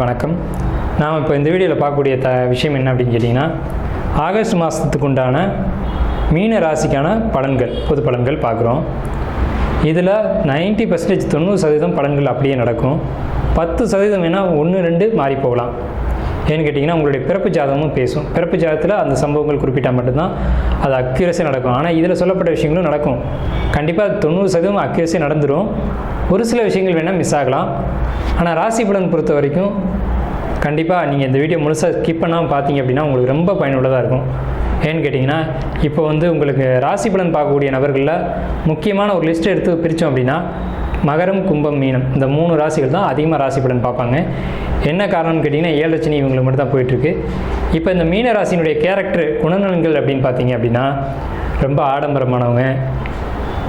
வணக்கம். நாம் இப்போ இந்த வீடியோவில் பார்க்கக்கூடிய த விஷயம் என்ன அப்படின்னு கேட்டிங்கன்னா ஆகஸ்ட் மாதத்துக்கு உண்டான மீன ராசிக்கான பலன்கள் பொது பலன்கள் பார்க்குறோம். இதில் 90% பர்சன்டேஜ் தொண்ணூறு சதவீதம் பலன்கள் அப்படியே நடக்கும். பத்து சதவீதம் வேணால் ஒன்று ரெண்டு மாறி போகலாம். ஏன்னு கேட்டிங்கன்னா உங்களுடைய பிறப்பு ஜாதகமும் பேசும். பிறப்பு ஜாதகத்தில் அந்த சம்பவங்கள் குறிப்பிட்டால் மட்டும்தான் அது அக்யூரஸி நடக்கும். ஆனால் இதில் சொல்லப்பட்ட விஷயங்களும் நடக்கும். கண்டிப்பாக தொண்ணூறு சதவீதம் அக்யூரஸி நடந்துடும் ஒரு சில விஷயங்கள் வேணால் மிஸ் ஆகலாம். ஆனால் ராசி பலன் பொறுத்த வரைக்கும் கண்டிப்பாக நீங்கள் இந்த வீடியோ முழுசாக ஸ்கிப் பண்ணாமல் பார்த்தீங்க அப்படின்னா உங்களுக்கு ரொம்ப பயனுள்ளதாக இருக்கும். ஏன்னு கேட்டிங்கன்னா இப்போ வந்து உங்களுக்கு ராசி பலன் பார்க்கக்கூடிய நபர்களில் முக்கியமான ஒரு லிஸ்ட் எடுத்து பிரித்தோம் அப்படின்னா மகரம் கும்பம் மீனம். இந்த மூணு ராசிகள் தான் அதிகமாக ராசி பலன் பார்ப்பாங்க. என்ன காரணம்னு கேட்டிங்கன்னா ஏழு இவங்களுக்கு மட்டும் தான் போயிட்டுருக்கு. இப்போ இந்த மீன ராசினுடைய கேரக்டர் குணநலன்கள் அப்படின்னு பார்த்தீங்க அப்படின்னா ரொம்ப ஆடம்பரமானவங்க.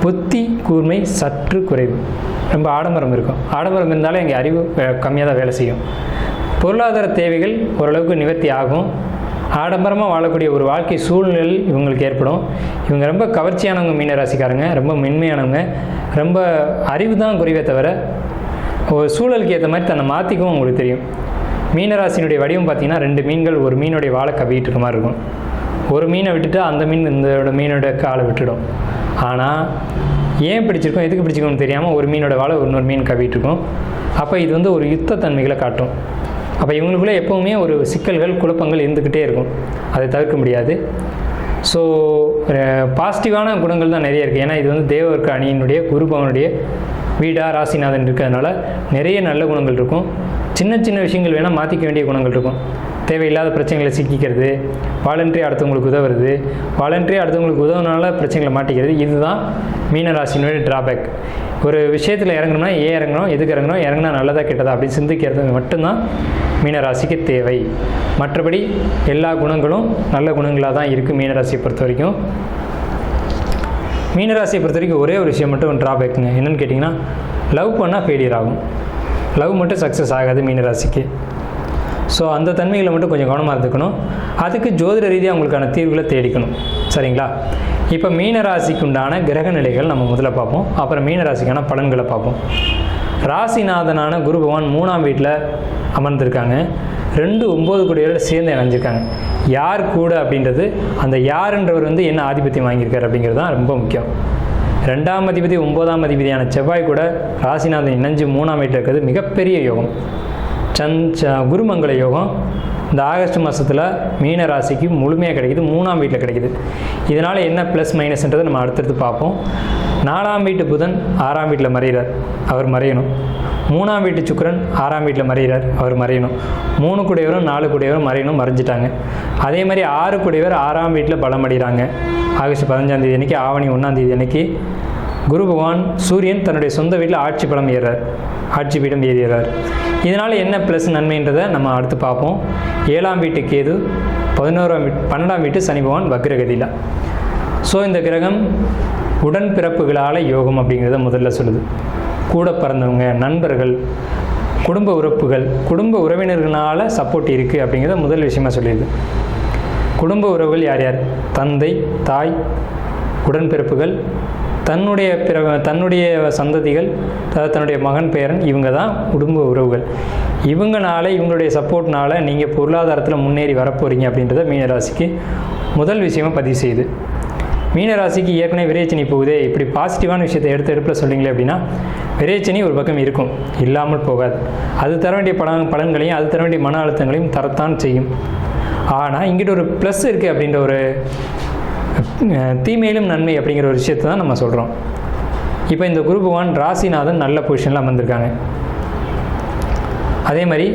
புத்தி கூர்மை சற்று குறைவு. ரொம்ப ஆடம்பரம் இருக்கும். ஆடம்பரம் இருந்தாலும் எங்கள் அறிவு கம்மியாக தான் வேலை செய்யும். பொருளாதார தேவைகள் ஓரளவுக்கு நிவர்த்தி ஆகும். ஆடம்பரமாக வாழக்கூடிய ஒரு வாழ்க்கை சூழ்நிலை இவங்களுக்கு ஏற்படும். இவங்க ரொம்ப கவர்ச்சியானவங்க மீனராசிக்காரங்க ரொம்ப மென்மையானவங்க ரொம்ப அறிவு தான் குறைவே தவிர ஒரு சூழலுக்கு ஏற்ற மாதிரி தன்னை மாற்றிக்கவும் உங்களுக்கு தெரியும். மீனராசினுடைய வடிவம் பார்த்தீங்கன்னா ரெண்டு மீன்கள் ஒரு மீனுடைய வாழை கவிட்டு இருக்க மாதிரி இருக்கும். ஒரு மீனை விட்டுட்டு அந்த மீன் இந்த மீனோட காலை விட்டுடும். ஆனால் ஏன் பிடிச்சிருக்கோம் எதுக்கு பிடிச்சிருக்கோம்னு தெரியாமல் ஒரு மீனோட வாழை இன்னொரு மீன் கவிட்டு இருக்கும். அப்போ இது வந்து ஒரு யுத்த தன்மைகளை காட்டும். அப்போ இவங்களுக்குள்ளே எப்போவுமே ஒரு சிக்கல்கள் குழப்பங்கள் இருந்துக்கிட்டே இருக்கும். அதை தவிர்க்க முடியாது. ஸோ பாசிட்டிவான குணங்கள் தான் நிறைய இருக்குது ஏன்னா இது வந்து தேவர்க்க அணியினுடைய குருபவனுடைய வீடா ராசிநாதன் இருக்கிறதுனால நிறைய நல்ல குணங்கள் இருக்கும். சின்ன சின்ன விஷயங்கள் வேணால் மாற்றிக்க வேண்டிய குணங்கள் இருக்கும். தேவையில்லாத பிரச்சனைகளை சிக்கிக்கிறது வாலண்டரி அடுத்தவங்களுக்கு உதவுறது வாலண்டரி அடுத்தவங்களுக்கு உதவுனால பிரச்சனைகளை மாட்டிக்கிறது இதுதான் மீனராசினுடைய டிராபேக் ஒரு விஷயத்தில் இறங்கணும்னா ஏன் இறங்கணும் எதுக்கு இறங்கணும் இறங்கினா நல்லதா கெட்டதா அப்படின்னு சிந்திக்கிறது மட்டும்தான் மீனராசிக்கு தேவை. மற்றபடி எல்லா குணங்களும் நல்ல குணங்களாக தான் இருக்குது மீனராசியை பொறுத்த வரைக்கும். மீனராசியை பொறுத்த வரைக்கும் ஒரே ஒரு விஷயம் மட்டும் ட்ராபேக்குங்க என்னென்னு கேட்டிங்கன்னா லவ் பண்ணால் ஃபெயிலியர் ஆகும். லவ் மட்டும் சக்ஸஸ் ஆகாது மீனராசிக்கு. ஸோ அந்த தன்மைகளை மட்டும் கொஞ்சம் கவனமாக இருந்துக்கணும். அதுக்கு ஜோதிட ரீதியாக உங்களுக்கான தீர்வுகளை தேடிக்கணும். சரிங்களா? இப்போ மீனராசிக்கு உண்டான கிரக நிலைகள் நம்ம முதல்ல பார்ப்போம். அப்புறம் மீனராசிக்கான பலன்களை பார்ப்போம். ராசிநாதனான குரு பகவான் மூணாம் வீட்டில் அமர்ந்திருக்காங்க. ரெண்டு ஒம்பது கோடியோட சேர்ந்து இணைஞ்சிருக்காங்க. யார் கூட அப்படின்றது அந்த யாருன்றவர் வந்து என்ன ஆதிபத்தியம் வாங்கியிருக்காரு அப்படிங்கிறது தான் ரொம்ப முக்கியம். ரெண்டாம் அதிபதி ஒன்பதாம் அதிபதியான செவ்வாய் கூட ராசிநாதன் இணைஞ்சு மூணாம் வீட்டில் இருக்கிறது மிகப்பெரிய யோகம். சந்த் குருமங்கள யோகம் இந்த ஆகஸ்ட் மாதத்தில் மீன ராசிக்கு முழுமையாக கிடைக்குது. மூணாம் வீட்டில் கிடைக்குது. இதனால் என்ன ப்ளஸ் மைனஸ்ன்றதை நம்ம அடுத்தடுத்து பார்ப்போம். நாலாம் வீட்டு புதன் ஆறாம் வீட்டில் மறைகிறார் அவர் மறையணும். மூணாம் வீட்டு சுக்கிரன் ஆறாம் வீட்டில் மறைகிறார் அவர் மறையணும். மூணு கூடையவரும் நாலு கூடையவரும் மறையணும் மறைஞ்சிட்டாங்க. அதே மாதிரி ஆறு கூடையவர் ஆறாம் வீட்டில் பலம் அடைகிறாங்க. ஆகஸ்ட் பதினஞ்சாம் தேதி அன்னைக்கு ஆவணி ஒன்றாம் தேதி அன்னைக்கு குரு பகவான் சூரியன் தன்னுடைய சொந்த வீட்டில் ஆட்சி பலம் ஏறார் ஆட்சி பீடம் ஏறிறார் இதனால் என்ன ப்ளஸ் நன்மைன்றதை நம்ம அடுத்து பார்ப்போம். ஏழாம் வீட்டு கேது பதினோராம் வீட்டு பன்னெண்டாம் வீட்டு சனி பகவான் வக்ரகதியில். ஸோ இந்த கிரகம் உடன்பிறப்புகளால் யோகம் அப்படிங்கிறத முதல்ல சொல்லுது. கூட பிறந்தவங்க நண்பர்கள் குடும்ப உறுப்புகள் குடும்ப உறவினர்களால் சப்போர்ட் இருக்குது அப்படிங்கிறத முதல் விஷயமா சொல்லிடுது குடும்ப உறவுகள் யார் யார்? தந்தை தாய் உடன்பிறப்புகள் தன்னுடைய பிற தன்னுடைய சந்ததிகள் அதாவது தன்னுடைய மகன் பேரன் இவங்க தான் குடும்ப உறவுகள். இவங்கனால இவங்களுடைய சப்போர்ட்னால நீங்கள் பொருளாதாரத்தில் முன்னேறி வரப்போகிறீங்க அப்படின்றத மீனராசிக்கு முதல் விஷயமாக பதிவு செய்யுது. மீனராசிக்கு ஏற்கனவே விரைச்சனி போகுதே இப்படி பாசிட்டிவான விஷயத்தை எடுத்து எடுப்பில் சொல்லிங்களே அப்படின்னா விரேச்சனி ஒரு பக்கம் இருக்கும். இல்லாமல் போகாது. அது தர வேண்டிய பலன் பலன்களையும் அது தர வேண்டிய மன அழுத்தங்களையும் தரத்தான் செய்யும். ஆனால் இங்கிட்ட ஒரு ப்ளஸ் இருக்குது அப்படின்ற ஒரு தீமையிலும் நன்மை அப்படிங்கிற ஒரு விஷயத்தை தான் நம்ம சொல்கிறோம் இப்போ இந்த குரூப் ஒன் ராசிநாதன் நல்ல பொசிஷனில் அமர்ந்திருக்காங்க. அதே மாதிரி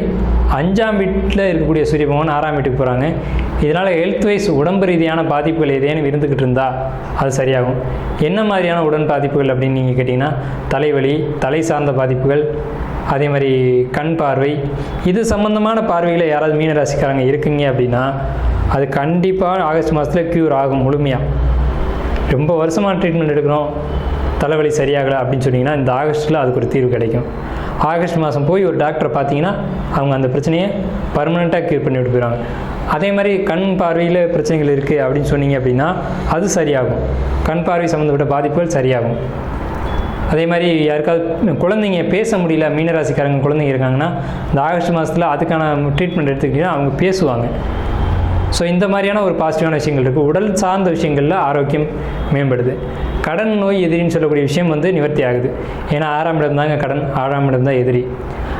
அஞ்சாம் வீட்டில் இருக்கக்கூடிய சூரிய பகவான் ஆறாம் வீட்டுக்கு போகிறாங்க இதனால் ஹெல்த் வைஸ் உடம்பு ரீதியான பாதிப்புகள் ஏதேனும் இருந்துக்கிட்டு இருந்தால் அது சரியாகும். என்ன மாதிரியான உடன் பாதிப்புகள் அப்படின்னு நீங்கள் கேட்டிங்கன்னா தலைவலி தலை சார்ந்த பாதிப்புகள் அதே மாதிரி கண் பார்வை இது சம்பந்தமான பார்வையில் யாராவது மீனராசிக்காரங்க இருக்குங்க அப்படின்னா அது கண்டிப்பாக ஆகஸ்ட் மாதத்தில் க்யூர் ஆகும் முழுமையாக ரொம்ப வருஷமாக ட்ரீட்மெண்ட் எடுக்கிறோம். தலைவலி சரியாகலை அப்படின்னு சொன்னிங்கன்னா இந்த ஆகஸ்ட்டில் அதுக்கு ஒரு தீர்வு கிடைக்கும். ஆகஸ்ட் மாதம் போய் ஒரு டாக்டரை பார்த்தீங்கன்னா அவங்க அந்த பிரச்சனையை பர்மனெண்ட்டாக க்யூர் பண்ணி விட்டு போயிடுவாங்க. அதே மாதிரி கண் பார்வையில் பிரச்சனைகள் இருக்குது அப்படின்னு சொன்னீங்க அப்படின்னா அது சரியாகும். கண் பார்வை சம்மந்தப்பட்ட பாதிப்புகள் சரியாகும். அதே மாதிரி யாருக்காவது குழந்தைங்க பேச முடியல மீனராசிக்காரங்க குழந்தைங்க இருக்காங்கன்னா இந்த ஆகஸ்ட் மாதத்தில் அதுக்கான ட்ரீட்மெண்ட் எடுத்துக்கிட்டிங்கன்னா அவங்க பேசுவாங்க. ஸோ இந்த மாதிரியான ஒரு பாசிட்டிவான விஷயங்கள் இருக்குது உடல் சார்ந்த விஷயங்களில் ஆரோக்கியம் மேம்படுது. கடன் நோய் எதிரின்னு சொல்லக்கூடிய விஷயம் வந்து நிவர்த்தி ஆகுது. ஏன்னா ஆறாம் இடம் தாங்க கடன். ஆறாம் இடம் தான் எதிரி.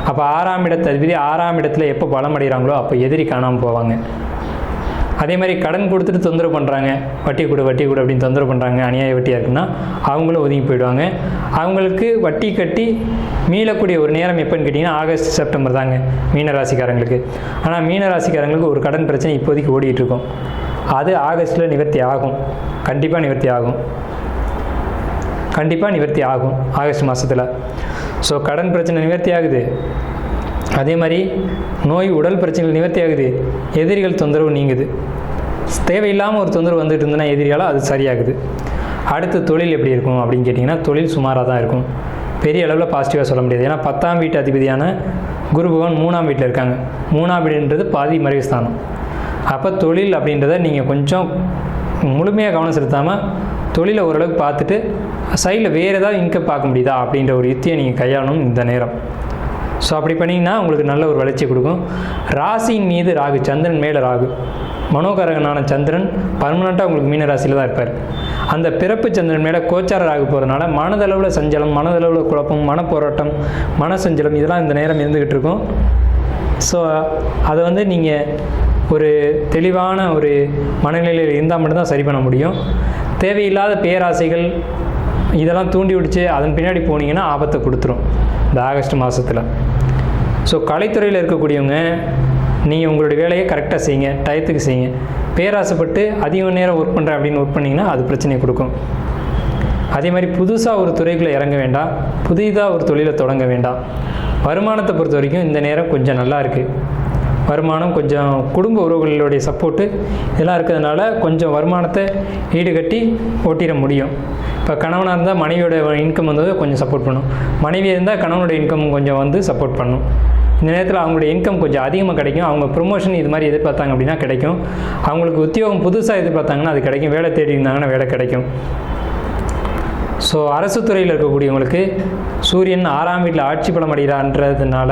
அப்போ ஆறாம் இடத்தை அதிபதி ஆறாம் இடத்துல எப்போ பலம் அடைகிறாங்களோ அப்போ எதிரி காணாமல் போவாங்க. அதே மாதிரி கடன் கொடுத்துட்டு தொந்தரவு பண்ணுறாங்க வட்டி கொடு வட்டி கொடு அப்படின்னு தொந்தரவு பண்ணுறாங்க அநியாய வட்டியாக இருக்குன்னா அவங்களும் ஒதுங்கி போயிடுவாங்க. அவங்களுக்கு வட்டி கட்டி மீளக்கூடிய ஒரு நேரம் எப்போன்னு கேட்டிங்கன்னா ஆகஸ்ட் செப்டம்பர் தாங்க மீன ராசிக்காரங்களுக்கு. ஆனால் மீன ராசிக்காரங்களுக்கு ஒரு கடன் பிரச்சனை இப்போதைக்கு ஓடிட்டு இருக்கும். அது ஆகஸ்ட்டில் நிவர்த்தி ஆகும். கண்டிப்பாக நிவர்த்தி ஆகும். கண்டிப்பாக நிவர்த்தி ஆகும் ஆகஸ்ட் மாதத்தில் ஸோ கடன் பிரச்சனை நிவர்த்தி ஆகுது. அதே மாதிரி நோய் உடல் பிரச்சனைகள் நிவர்த்தி ஆகுது. எதிரிகள் தொந்தரவு நீங்குது. தேவையில்லாமல் ஒரு தொந்தரவு வந்துட்டு இருந்ததுன்னா எதிரியால் அது சரியாகுது. அடுத்து தொழில் எப்படி இருக்கும் அப்படின்னு கேட்டிங்கன்னா தொழில் சுமாராக தான் இருக்கும். பெரிய அளவில் பாசிட்டிவாக சொல்ல முடியாது. ஏன்னா பத்தாம் வீட்டு அதிபதியான குரு பகவான் மூணாம் வீட்டில் இருக்காங்க. மூணாம் வீடுன்றது பாதி மறைவு ஸ்தானம். அப்போ தொழில் அப்படின்றத நீங்கள் கொஞ்சம் முழுமையாக கவனம் செலுத்தாமல் தொழிலை ஓரளவுக்கு பார்த்துட்டு சைடில் வேறு ஏதாவது இன்கம் பார்க்க முடியுதா அப்படின்ற ஒரு யுத்தியை நீங்கள் கையாளணும் இந்த நேரம். ஸோ அப்படி பண்ணிங்கன்னா உங்களுக்கு நல்ல ஒரு வளர்ச்சி கொடுக்கும். ராசியின் மீது ராகு சந்திரன் மேலே ராகு. மனோகரகனான சந்திரன் பர்மனெண்ட்டாக உங்களுக்கு மீன ராசியில் தான் இருப்பார். அந்த பிறப்பு சந்திரன் மேலே கோச்சார ராகு போகிறதுனால மனதளவில் சஞ்சலம் மனதளவில் குழப்பம் மனப்போராட்டம் மன சஞ்சலம் இதெல்லாம் இந்த நேரம் இருந்துக்கிட்டு இருக்கும். ஸோ அதை வந்து நீங்கள் ஒரு தெளிவான ஒரு மனநிலையில் இருந்தால் மட்டும்தான் சரி பண்ண முடியும். தேவையில்லாத பேராசைகள் இதெல்லாம் தூண்டி விடுச்சு அதன் பின்னாடி போனீங்கன்னா ஆபத்தை கொடுத்துரும். இந்த ஆகஸ்ட் மாதத்தில் ஸோ கலைத்துறையில் இருக்கக்கூடியவங்க நீங்கள் உங்களுடைய வேலையை கரெக்டாக செய்யுங்க டயத்துக்கு செய்யுங்க. பேராசைப்பட்டு அதிக நேரம் ஒர்க் பண்ணுறேன் அப்படின்னு ஒர்க் பண்ணிங்கன்னா அது பிரச்சனையை கொடுக்கும். அதே மாதிரி புதுசாக ஒரு துறைக்குள்ளே இறங்க வேண்டாம். புதிதாக ஒரு தொழிலை தொடங்க வேண்டாம். வருமானத்தை பொறுத்த வரைக்கும் இந்த நேரம் கொஞ்சம் நல்லா இருக்குது வருமானம் கொஞ்சம் குடும்ப உறவுகளுடைய சப்போர்ட்டு இதெல்லாம் இருக்கிறதுனால கொஞ்சம் வருமானத்தை ஈடுகட்டி ஓட்டிட முடியும். இப்போ கணவனாக இருந்தால் மனைவியோட இன்கம் வந்து கொஞ்சம் சப்போர்ட் பண்ணும். மனைவி இருந்தால் கணவனோட இன்கம் கொஞ்சம் வந்து சப்போர்ட் பண்ணும். இந்த நேரத்தில் அவங்களுடைய இன்கம் கொஞ்சம் அதிகமாக கிடைக்கும். அவங்க ப்ரொமோஷன் இது மாதிரி எதிர்பார்த்தாங்க அப்படின்னா கிடைக்கும். அவங்களுக்கு உத்தியோகம் புதுசாக எதிர்பார்த்தாங்கன்னா அது கிடைக்கும். வேலை தேடி இருந்தாங்கன்னா வேலை கிடைக்கும். ஸோ அரசு துறையில் இருக்கக்கூடியவங்களுக்கு சூரியன் ஆறாம் வீட்டில் ஆட்சி பலம் அடைகிறான்றதுனால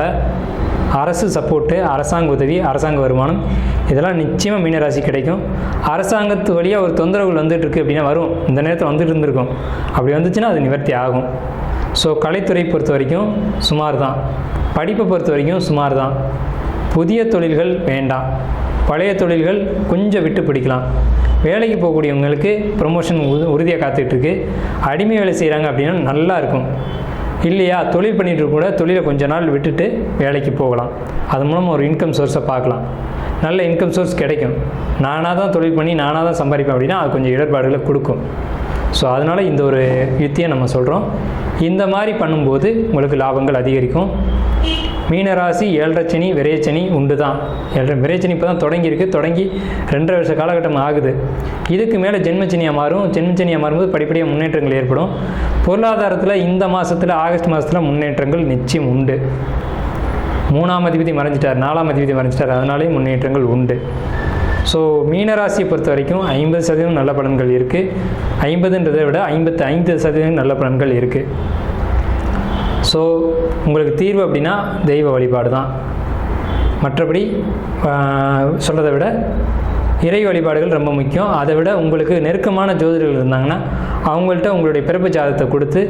அரசு சப்போர்ட்டு அரசாங்க உதவி அரசாங்க வருமானம். இதெல்லாம் நிச்சயமாக மீனராசி கிடைக்கும். அரசாங்கத்து வழியாக ஒரு தொந்தரவுகள் வந்துட்டு இருக்கு அப்படின்னா வரும். இந்த நேரத்தில் வந்துட்டு இருந்திருக்கும். அப்படி வந்துச்சுன்னா அது நிவர்த்தி ஆகும். ஸோ கலைத்துறை பொறுத்த வரைக்கும் சுமார் தான் படிப்பை பொறுத்த வரைக்கும் சுமார் தான் புதிய தொழில்கள் வேண்டாம். பழைய தொழில்கள் கொஞ்சம் விட்டு பிடிக்கலாம். வேலைக்கு போகக்கூடியவங்களுக்கு ப்ரொமோஷன் உறுதியாக காத்துட்ருக்கு அடிமை வேலை செய்கிறாங்க அப்படின்னா நல்லா இருக்கும். இல்லையா? தொழில் பண்ணிட்டு கூட தொழிலை கொஞ்ச நாள் விட்டுட்டு வேலைக்கு போகலாம். அது மூலமாக ஒரு இன்கம் சோர்ஸை பார்க்கலாம். நல்ல இன்கம் சோர்ஸ் கிடைக்கும். நானாக தான் தொழில் பண்ணி நானாக தான் சம்பாதிப்பேன் அப்படின்னா அது கொஞ்சம் இடர்பாடுகளை கொடுக்கும். ஸோ அதனால் இந்த ஒரு யுத்தியை நம்ம சொல்கிறோம் இந்த மாதிரி பண்ணும்போது உங்களுக்கு லாபங்கள் அதிகரிக்கும். மீனராசி ஏழரைச்சனி சனி விரையச்சனி உண்டு தான் ஏழரை விரைச்சனி இப்போ தான் தொடங்கியிருக்கு. தொடங்கி ரெண்டரை வருஷ காலகட்டம் ஆகுது. இதுக்கு மேலே ஜென்மச்சனியாக மாறும். ஜென்மச்சனியாக மாறும்போது படிப்படியாக முன்னேற்றங்கள் ஏற்படும். பொருளாதாரத்தில் இந்த மாதத்தில் ஆகஸ்ட் மாதத்தில் முன்னேற்றங்கள் நிச்சயம் உண்டு. மூணாம் அதிபதி மறைஞ்சிட்டார் நாலாம் அதிபதி மறைஞ்சிட்டார். அதனாலே முன்னேற்றங்கள் உண்டு. ஸோ மீனராசியை பொறுத்த வரைக்கும் ஐம்பது சதவீதம் நல்ல பலன்கள் இருக்குது ஐம்பதுன்றதை விட ஐம்பத்து ஐந்து சதவீதம் நல்ல பலன்கள் இருக்குது ஸோ உங்களுக்கு தீர்வு அப்படின்னா தெய்வ வழிபாடு தான் மற்றபடி சொல்கிறத விட இறை வழிபாடுகள் ரொம்ப முக்கியம். அதை விட உங்களுக்கு நெருக்கமான ஜோதிடர்கள் இருந்தாங்கன்னா அவங்கள்ட்ட உங்களுடைய பிறப்பு ஜாதகத்தை கொடுத்து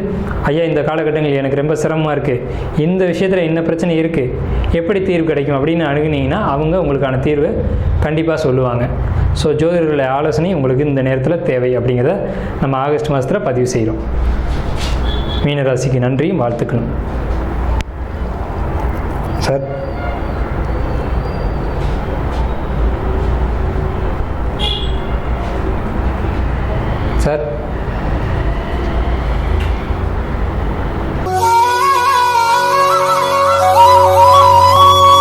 ஐயா இந்த காலகட்டங்கள் எனக்கு ரொம்ப சிரமமாக இருக்குது இந்த விஷயத்தில் என்ன பிரச்சனை இருக்குது எப்படி தீர்வு கிடைக்கும்? அப்படின்னு அணுகுனீங்கன்னா அவங்க உங்களுக்கான தீர்வு கண்டிப்பாக சொல்லுவாங்க. ஸோ ஜோதிடர்களுடைய ஆலோசனை உங்களுக்கு இந்த நேரத்தில் தேவை அப்படிங்கிறத நம்ம ஆகஸ்ட் மாதத்தில் பதிவு செய்கிறோம் மீனராசிக்கு நன்றியும் வாழ்த்துக்களும் சார்